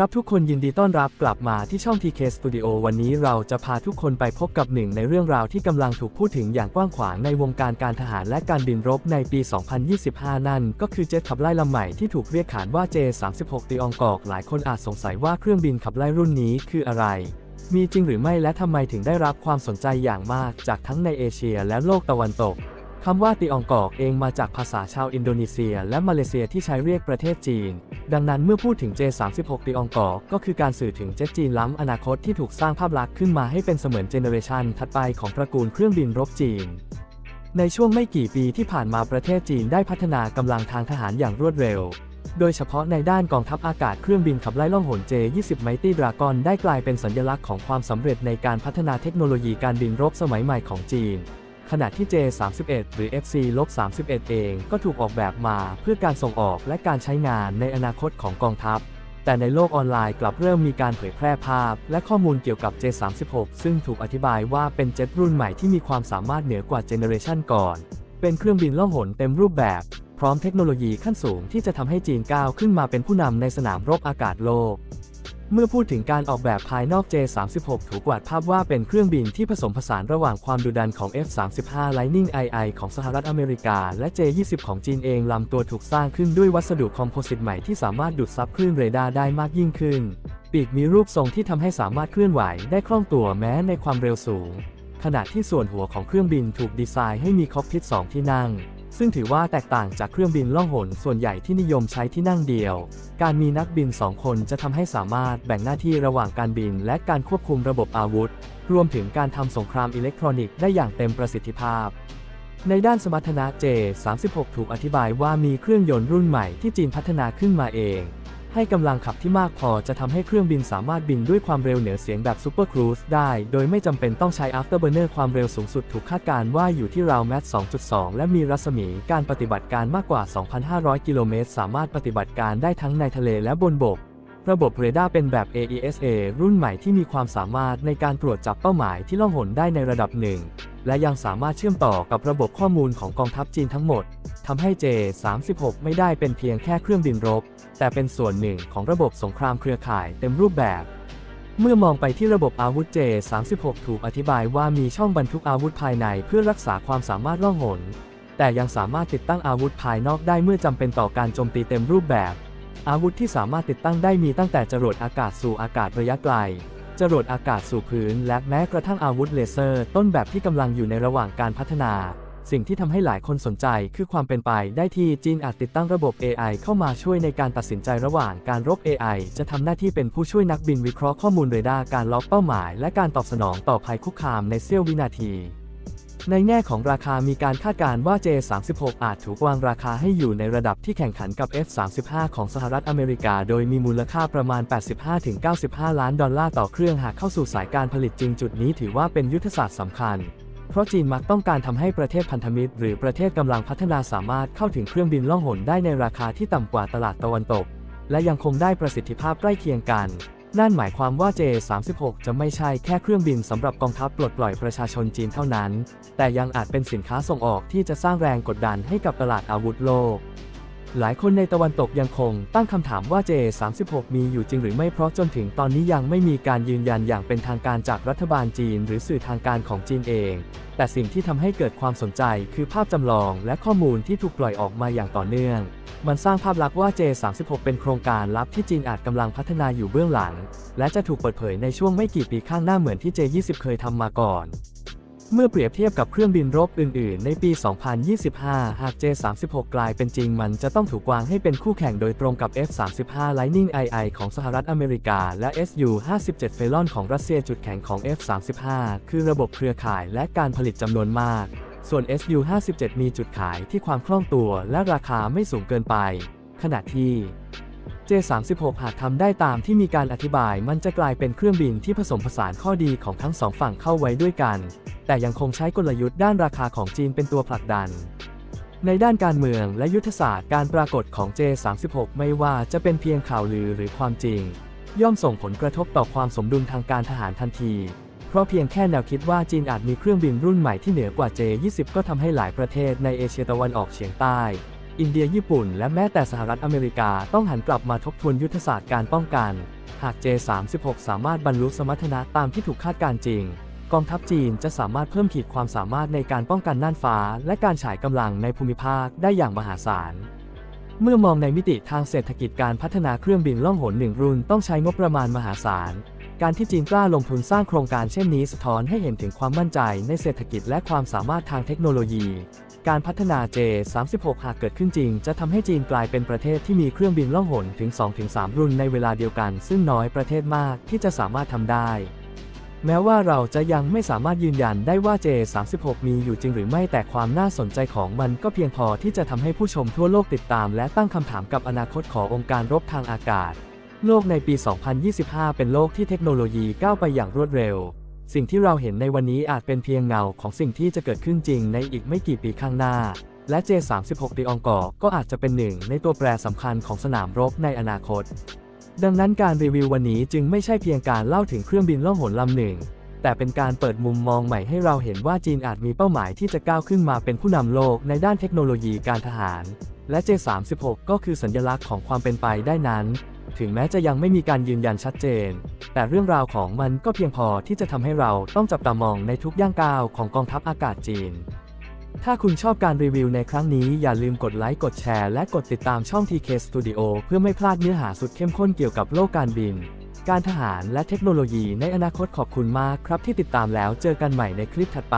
ครับทุกคนยินดีต้อนรับกลับมาที่ช่อง TK Studio วันนี้เราจะพาทุกคนไปพบกับหนึ่งในเรื่องราวที่กำลังถูกพูดถึงอย่างกว้างขวางในวงการการทหารและการบินรบในปี 2025 นั่น ก็คือเจ็ตขับไล่ลำใหม่ที่ถูกเรียกขานว่า J36 ตีอองกอก หลายคนอาจสงสัยว่าเครื่องบินขับไล่รุ่นนี้คืออะไร มีจริงหรือไม่และทำไมถึงได้รับความสนใจอย่างมากจากทั้งในเอเชียและโลกตะวันตก คำว่าตีอองกอกเองมาจากภาษาชาวอินโดนีเซีย และมาเลเซียที่ใช้เรียกประเทศจีน ดังนั้นเมื่อพูดถึง J36 ตีอองกอกก็คือการสื่อถึงเจ็ตจีนล้ำอนาคตที่ถูกสร้างภาพลักษณ์ขึ้นมาให้เป็นเสมือนเจเนอเรชันถัดไปของตระกูลเครื่องบินรบจีน ในช่วงไม่กี่ปีที่ผ่านมาประเทศจีนได้พัฒนากำลังทางทหารอย่างรวดเร็ว โดยเฉพาะในด้านกองทัพอากาศเครื่องบินขับไล่ล่องหน J20 Mighty Dragon ได้กลายเป็นสัญลักษณ์ของความสำเร็จในการพัฒนาเทคโนโลยีการบินรบสมัยใหม่ของจีน ขณะที่ J31 หรือ FC-31 เองก็ถูกออกแบบมาเพื่อการส่งออกและการใช้งานในอนาคตของกองทัพ แต่ในโลกออนไลน์กลับเริ่มมีการเผยแพร่ภาพ และข้อมูลเกี่ยวกับ J36 ซึ่งถูกอธิบายว่าเป็นเจ็ตรุ่นใหม่ที่มีความสามารถเหนือกว่าเจเนอเรชันก่อน เป็นเครื่องบินล่องหนเต็มรูปแบบ พร้อมเทคโนโลยีขั้นสูงที่จะทำให้จีนก้าวขึ้นมาเป็นผู้นำในสนามรบอากาศโลก เมื่อพูดถึงการออกแบบภายนอก J36 ถูกวาดภาพว่าเป็นเครื่องบินที่ผสมผสานระหว่างความดุดันของ F35 Lightning II ของสหรัฐอเมริกา และ J20 ของจีนเองลำตัวถูกสร้างขึ้นด้วยวัสดุคอมโพสิตใหม่ที่สามารถดูดซับคลื่นเรดาร์ได้มากยิ่งขึ้น ปีกมีรูปทรงที่ทำให้สามารถเคลื่อนไหวได้คล่องตัวแม้ในความเร็วสูง ขณะที่ส่วนหัวของเครื่องบินถูกดีไซน์ให้มีคอกพิทสองที่นั่ง ซึ่งถือว่าแตกต่างจากเครื่องบินล่องหนส่วนใหญ่ที่นิยมใช้ที่นั่งเดียว การมีนักบินสองคนจะทำให้สามารถแบ่งหน้าที่ระหว่างการบิน และการควบคุมระบบอาวุธ รวมถึงการทำสงครามอิเล็กทรอนิกส์ได้อย่างเต็มประสิทธิภาพ ในด้านสมรรถนะ J36 ถูกอธิบายว่ามีเครื่องยนต์รุ่นใหม่ที่จีนพัฒนาขึ้นมาเอง ให้กำลังขับที่มากพอจะทำให้เครื่องบินสามารถบินด้วยความเร็วเหนือเสียงแบบซูเปอร์ครูซได้ โดยไม่จำเป็นต้องใช้ afterburner ความเร็วสูงสุดถูกคาดการณ์ว่าอยู่ที่ราวแมท2.2 และมีรัศมีการปฏิบัติการมากกว่า 2,500 กิโลเมตร สามารถปฏิบัติการได้ทั้งในทะเลและบนบก ระบบเรดาร์เป็นแบบ AESA รุ่นใหม่ที่มีความสามารถในการตรวจจับเป้าหมายที่ล่องหนได้ในระดับหนึ่ง และยังสามารถเชื่อมต่อกับระบบข้อมูลของกองทัพจีนทั้งหมด ทำให้ J36 ไม่ได้เป็นเพียงแค่เครื่องบินรบ แต่เป็นส่วนหนึ่งของระบบสงครามเครือข่ายเต็มรูปแบบ เมื่อมองไปที่ระบบอาวุธ J36 ถูกอธิบายว่ามีช่องบรรทุกอาวุธภายในเพื่อรักษาความสามารถล่องหน แต่ยังสามารถติดตั้งอาวุธภายนอกได้เมื่อจำเป็นต่อการโจมตีเต็มรูปแบบ อาวุธที่สามารถติดตั้งได้มีตั้งแต่จรวดอากาศสู่อากาศระยะไกลจรวดอากาศสู่พื้น และแม้กระทั่งอาวุธเลเซอร์ ต้นแบบที่กำลังอยู่ในระหว่างการพัฒนา สิ่งที่ทำให้หลายคนสนใจคือความเป็นไปได้ที่จีนอาจติดตั้งระบบ AI เข้ามาช่วยในการตัดสินใจระหว่างการรบ AI จะทำหน้าที่เป็นผู้ช่วยนักบินวิเคราะห์ข้อมูลเรดาร์การล็อกเป้าหมาย และการตอบสนองต่อภัยคุกคามในเสี้ยววินาทีในแง่ของราคามีการคาดการณ์ว่า J36 อาจถูกวางราคาให้อยู่ในระดับที่แข่งขันกับ F35 ของสหรัฐอเมริกา โดยมีมูลค่าประมาณ 85-95 ล้านดอลลาร์ต่อเครื่องหากเข้าสู่สายการผลิตจริงจุดนี้ถือว่าเป็นยุทธศาสตร์สำคัญ เพราะจีนมักต้องการทำให้ประเทศพันธมิตร หรือประเทศกำลังพัฒนาสามารถเข้าถึงเครื่องบินล่องหนได้ในราคาที่ต่ำกว่าตลาดตะวันตก และยังคงได้ประสิทธิภาพใกล้เคียงกัน นั่นหมายความว่า J36 จะไม่ใช่แค่เครื่องบินสำหรับกองทัพปลดปล่อยประชาชนจีนเท่านั้น แต่ยังอาจเป็นสินค้าส่งออกที่จะสร้างแรงกดดันให้กับตลาดอาวุธโลก หลายคนในตะวันตกยังคงตั้งคำถามว่า J36 มีอยู่จริงหรือไม่เพราะจนถึงตอนนี้ยังไม่มีการยืนยันอย่างเป็นทางการจากรัฐบาลจีน หรือสื่อทางการของจีนเอง แต่สิ่งที่ทำให้เกิดความสนใจคือภาพจำลองและข้อมูลที่ถูกปล่อยออกมาอย่างต่อเนื่อง มันสร้างภาพลักษณ์ว่า J36 เป็นโครงการลับที่จีนอาจกำลังพัฒนาอยู่เบื้องหลัง และจะถูกเปิดเผยในช่วงไม่กี่ปีข้างหน้าเหมือนที่ J20 เคยทำมาก่อน เมื่อเปรียบเทียบกับเครื่องบินรบอื่น ๆ ในปี 2025 หาก J36 กลายเป็นจริงมันจะต้องถูกวางให้เป็นคู่แข่งโดยตรงกับ F35 Lightning II ของสหรัฐอเมริกา และ Su-57 Phelan ของรัสเซียจุดแข็งของ F35 คือระบบเครือข่ายและการผลิตจำนวนมาก ส่วน Su-57 มีจุดขายที่ความคล่องตัวและราคาไม่สูงเกินไป ขณะที่ J36 หากทำได้ตามที่มีการอธิบาย มันจะกลายเป็นเครื่องบินที่ผสมผสานข้อดีของทั้งสองฝั่งเข้าไว้ด้วยกัน แต่ยังคงใช้กลยุทธ์ด้านราคาของจีนเป็นตัวผลักดัน ในด้านการเมืองและยุทธศาสตร์การปรากฏของ J36 ไม่ว่าจะเป็นเพียงข่าวลือหรือความจริง ย่อมส่งผลกระทบต่อความสมดุลทางการทหารทันที เพราะเพียงแค่แนวคิดว่าจีนอาจมีเครื่องบินรุ่นใหม่ที่เหนือกว่า J20 ก็ทำให้หลายประเทศในเอเชียตะวันออกเฉียงใต้ อินเดียญี่ปุ่น และแม้แต่สหรัฐอเมริกาต้องหันกลับมาทบทวนยุทธศาสตร์การป้องกัน หาก J36 สามารถบรรลุสมรรถนะตามที่ถูกคาดการณ์จริง กองทัพจีนจะสามารถเพิ่มขีดความสามารถในการป้องกันน่านฟ้า และการฉายกำลังในภูมิภาคได้อย่างมหาศาลเมื่อมองในมิติทางเศรษฐกิจการพัฒนาเครื่องบินล่องหนหนึ่งรุ่นต้องใช้งบประมาณมหาศาล การที่จีนกล้าลงทุนสร้างโครงการเช่นนี้สะท้อนให้เห็นถึงความมั่นใจในเศรษฐกิจและความสามารถทางเทคโนโลยี การพัฒนา J36 หากเกิดขึ้นจริง จะทำให้จีนกลายเป็นประเทศที่มีเครื่องบินล่องหนถึง 2-3 รุ่นในเวลาเดียวกัน ซึ่งน้อยประเทศมากที่จะสามารถทำได้ แม้ว่าเราจะยังไม่สามารถยืนยันได้ว่า J36 มีอยู่จริงหรือไม่แต่ความน่าสนใจของมันก็เพียงพอที่จะทำให้ผู้ชมทั่วโลกติดตาม และตั้งคำถามกับอนาคตขององค์การรบทางอากาศ โลกในปี 2025 เป็นโลกที่เทคโนโลยีก้าวไปอย่างรวดเร็ว สิ่งที่เราเห็นในวันนี้อาจเป็นเพียงเงาของสิ่งที่จะเกิดขึ้นจริงในอีกไม่กี่ปีข้างหน้า และ J36 ดีอองกอก็อาจจะเป็นหนึ่งในตัวแปรสำคัญของสนามรบในอนาคต ดังนั้นการรีวิววันนี้จึงไม่ใช่เพียงการเล่าถึงเครื่องบินล่องหนลำหนึ่ง แต่เป็นการเปิดมุมมองใหม่ให้เราเห็นว่าจีนอาจมีเป้าหมายที่จะก้าวขึ้นมาเป็นผู้นำโลกในด้านเทคโนโลยีการทหาร และ J36 ก็คือสัญลักษณ์ของความเป็นไปได้นั้น ถึงแม้จะยังไม่มีการยืนยันชัดเจน แต่เรื่องราวของมันก็เพียงพอที่จะทำให้เราต้องจับตามองในทุกย่างก้าวของกองทัพอากาศจีน ถ้าคุณชอบการรีวิวในครั้งนี้อย่าลืมกดไลค์กดแชร์และกดติดตามช่อง TK Studio เพื่อไม่พลาดเนื้อหาสุดเข้มข้นเกี่ยวกับโลกการบิน การทหารและเทคโนโลยีในอนาคตขอบคุณมากครับที่ติดตามแล้วเจอกันใหม่ในคลิปถัดไป